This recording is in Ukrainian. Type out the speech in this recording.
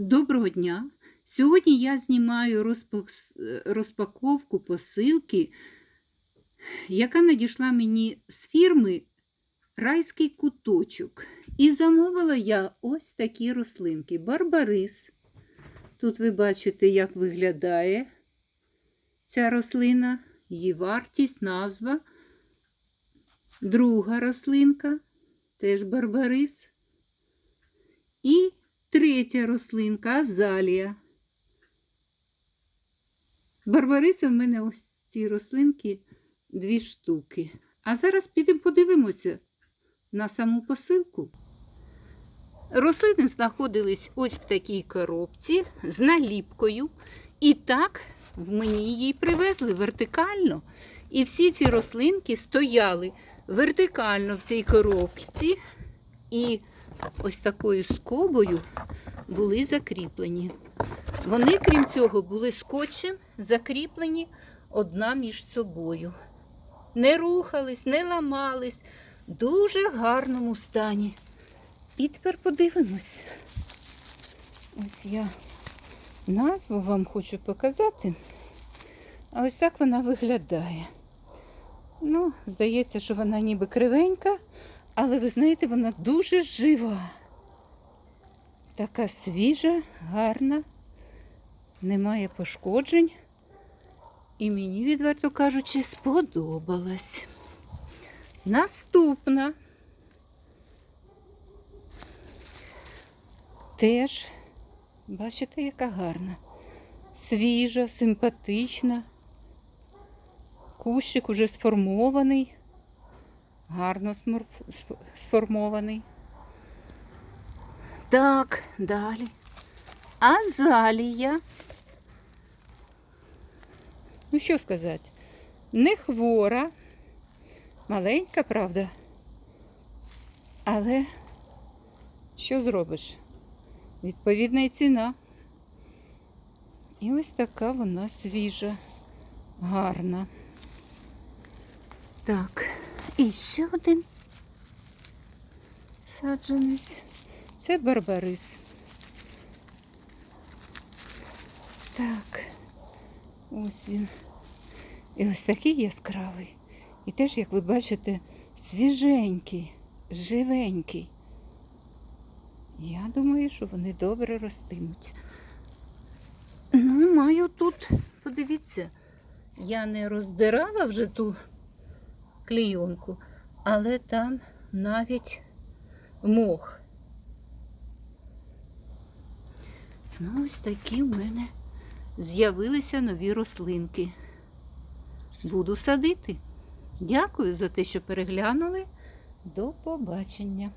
Доброго дня! Сьогодні я знімаю розпаковку посилки, яка надійшла мені з фірми Райський куточок. І замовила я ось такі рослинки. Барбарис. Тут ви бачите, як виглядає ця рослина, її вартість, назва. Друга рослинка, теж барбарис. І Третя рослинка азалія. Барбариса в мене ось ці рослинки дві штуки. А зараз підемо подивимося на саму посилку. Рослини знаходились ось в такій коробці з наліпкою. І так в мені її привезли вертикально. І всі ці рослинки стояли вертикально в цій коробці. І ось такою скобою були закріплені. Вони, крім цього, були скотчем закріплені одна між собою. Не рухались, не ламались, в дуже гарному стані. І тепер подивимось. Ось я назву вам хочу показати. А ось так вона виглядає. Ну, здається, що вона ніби кривенька, але ви знаєте, вона дуже жива. Така свіжа, гарна, немає пошкоджень. І мені, відверто кажучи, сподобалась. Наступна. Теж, бачите, яка гарна. Свіжа, симпатична. Кущик уже сформований, гарно сформований. Так, далі. Азалія. Ну, що сказати? Не хвора, маленька, правда. Але що зробиш? Відповідна і ціна. І ось така вона свіжа, гарна. Так, і ще один саджанець. Це барбарис. Так, ось він. І ось такий яскравий. І теж, як ви бачите, свіженький, живенький. Я думаю, що вони добре ростимуть. Ну, маю тут, подивіться, я не роздирала вже ту клейонку, але там навіть мох. Ну, ось такі в мене з'явилися нові рослинки. Буду садити. Дякую за те, що переглянули. До побачення.